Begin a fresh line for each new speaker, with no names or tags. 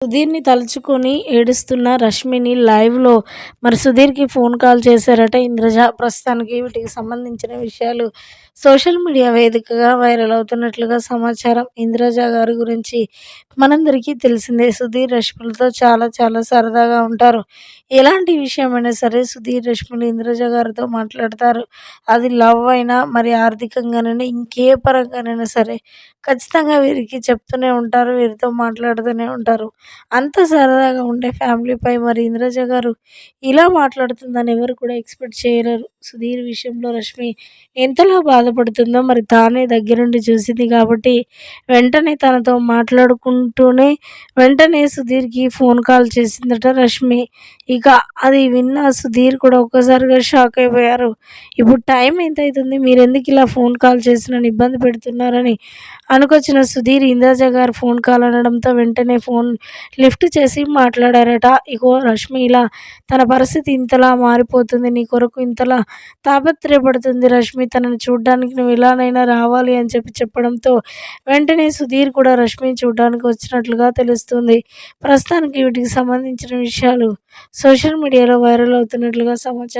సుధీర్ని తలుచుకొని ఏడుస్తున్న రష్మిని లైవ్లో మరి సుధీర్కి ఫోన్ కాల్ చేశారట ఇంద్రజ. ప్రస్తుతానికి వీటికి సంబంధించిన విషయాలు సోషల్ మీడియా వేదికగా వైరల్ అవుతున్నట్లుగా సమాచారం ఇంద్రజ గారి గురించి మనందరికీ తెలిసిందే. సుధీర్ రష్మిలతో చాలా చాలా సరదాగా ఉంటారు. ఎలాంటి విషయమైనా సరే సుధీర్ రష్మిలు ఇంద్రజ గారితో మాట్లాడతారు. అది లవ్ అయినా మరి ఆర్థికంగానైనా ఇంకే పరంగానైనా సరే ఖచ్చితంగా వీరికి చెప్తూనే ఉంటారు వీరితో మాట్లాడుతూనే ఉంటారు. అంత సరదాగా ఉండే ఫ్యామిలీపై మరి ఇంద్రజ గారు ఇలా మాట్లాడుతుందని ఎవరు కూడా ఎక్స్పెక్ట్ చేయలేరు. సుధీర్ విషయంలో రష్మి ఎంతలా బాధపడుతుందో మరి తానే దగ్గరుండి చూసింది కాబట్టి వెంటనే తనతో మాట్లాడుకుంటూనే వెంటనే సుధీర్కి ఫోన్ కాల్ చేసిందట రష్మి. ఇక అది విన్న సుధీర్ కూడా ఒక్కసారిగా షాక్ అయిపోయారు. ఇప్పుడు టైం ఎంత అవుతుంది మీరు ఎందుకు ఇలా ఫోన్ కాల్ చేసి నన్ను ఇబ్బంది పెడుతున్నారని అనుకొచ్చిన సుధీర్ ఇంద్రజ గారు ఫోన్ కాల్ అనడంతో వెంటనే ఫోన్ లిఫ్ట్ చేసి మాట్లాడారట. ఇగో రష్మి ఇలా తన పరిస్థితి ఇంతలా మారిపోతుంది. నీ కొరకు ఇంతలా తాపత్రయపడుతుంది రష్మి. తనని చూడడానికి నువ్వు ఇలానైనా రావాలి అని చెప్పి చెప్పడంతో వెంటనే సుధీర్ కూడా రష్మిని చూడడానికి వచ్చినట్లుగా తెలుస్తుంది. ప్రస్తుతానికి వీటికి సంబంధించిన విషయాలు సోషల్ మీడియాలో వైరల్ అవుతున్నట్లుగా సమాచారం